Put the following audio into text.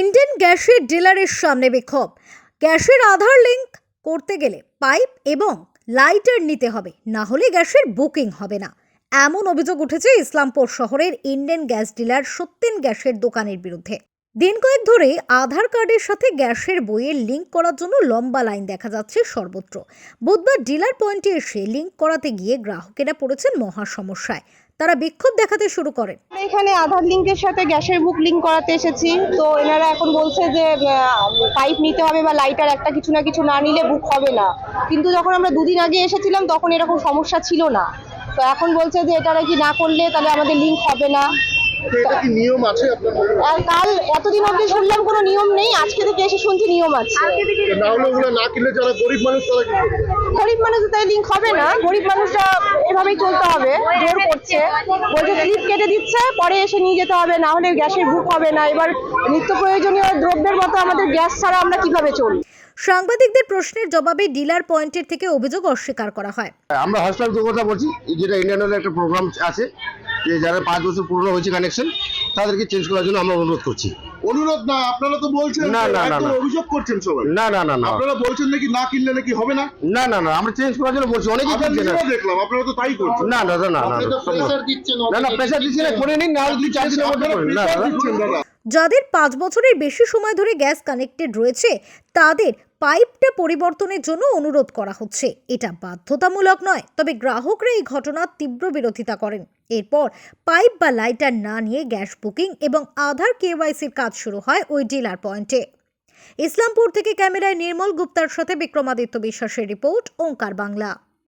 Indian গ্যাসের ডিলারের সামনে বিক্ষোভ। গ্যাসের আধার লিঙ্ক করতে গেলে পাইপ এবং লাইটার নিতে হবে, না হলে গ্যাসের বুকিং হবে না। এমন অভিযোগ উঠেছে ইসলামপুর শহরের ইন্ডিয়ান গ্যাস ডিলার সত্যেন গ্যাসের দোকানের বিরুদ্ধে। দিন কয়েক ধরে আধার কার্ডের সাথে গ্যাসের বইয়ের লিঙ্ক করার জন্য লম্বা লাইন দেখা যাচ্ছে সর্বত্র। বুধবার ডিলার পয়েন্টে এসে লিঙ্ক করাতে গিয়ে গ্রাহকেরা পড়েছেন মহা সমস্যায়। তারা বিক্ষোভ দেখাতে শুরু করেন। এখানে আধার লিঙ্কের সাথে গ্যাসের বুক লিঙ্ক করাতে এসেছি। তো এনারা এখন বলছে যে পাইপ নিতে হবে বা লাইটার একটা কিছু না কিছু না নিলে বুক হবে না। কিন্তু যখন আমরা দুদিন আগে এসেছিলাম তখন এরকম সমস্যা ছিল না। তো এখন বলছে যে এটা নাকি না করলে তাহলে আমাদের লিঙ্ক হবে না। কি নিয়ম আছে আপনার? আর কাল এতদিন অবধি শুনলাম কোনো নিয়ম এসে শুনছি নিয়ম আছে। না হলে ওগুলো না কিনলে যারা গরিব মানুষ তারা কি করবে? গরিব মানুষ তাই লিঙ্ক হবে না। গরিব মানুষরা এভাবেই চলতে হবে। জোর করছে। বলছে স্লিপ কেটে দিচ্ছে পরে এসে নিয়ে যেতে হবে না হলে গ্যাসের বুক হবে না। এবার নিত্য প্রয়োজনীয় দ্রব্যের মতো আমাদের গ্যাস ছাড়া আমরা কীভাবে চলি সাংবাদিকদের প্রশ্নের জবাবে ডিলার পয়েন্টের থেকে অভিযোগ অস্বীকার করা হয়। আমরা হসপিটাল কথা বলছি যেটা ইন্ডিয়ান অয়েলের একটা প্রোগ্রাম আছে যে যারা পাঁচ বছর পুরনো হয়েছে কানেকশন তাদেরকে চেঞ্জ করার জন্য আমরা অনুরোধ করছি। অনুরোধ না আপনারা তো বলছেন না, না, না, অভিযোগ করছেন সবাই না না না না আপনারা বলছেন নাকি না কিনলে নাকি হবে না না না না আমরা চেঞ্জ করার জন্য বলছি অনেকেই কিনছে না দেখলাম আপনারা তো তাই করছেন না না না না না না, প্রেসার দিচ্ছেন না না প্রেশার দিচ্ছি না করে নিন না হলে দুই চার দিনের মধ্যে না যাদের পাঁচ বছরের বেশি সময় ধরে গ্যাস কানেক্টেড রয়েছে তাদের পাইপটা পরিবর্তনের জন্য অনুরোধ করা হচ্ছে। এটা বাধ্যতামূলক নয়, তবে গ্রাহকরা এই ঘটনার তীব্র বিরোধিতা করেন। এরপর পাইপ বা লাইটার না নিয়ে গ্যাস বুকিং এবং আধার কেওয়াইসির কাজ শুরু হয় ওই ডিলার পয়েন্টে। ইসলামপুর থেকে ক্যামেরায় নির্মল গুপ্তার সাথে বিক্রমাদিত্য বিশ্বাসের রিপোর্ট, ওঙ্কার বাংলা।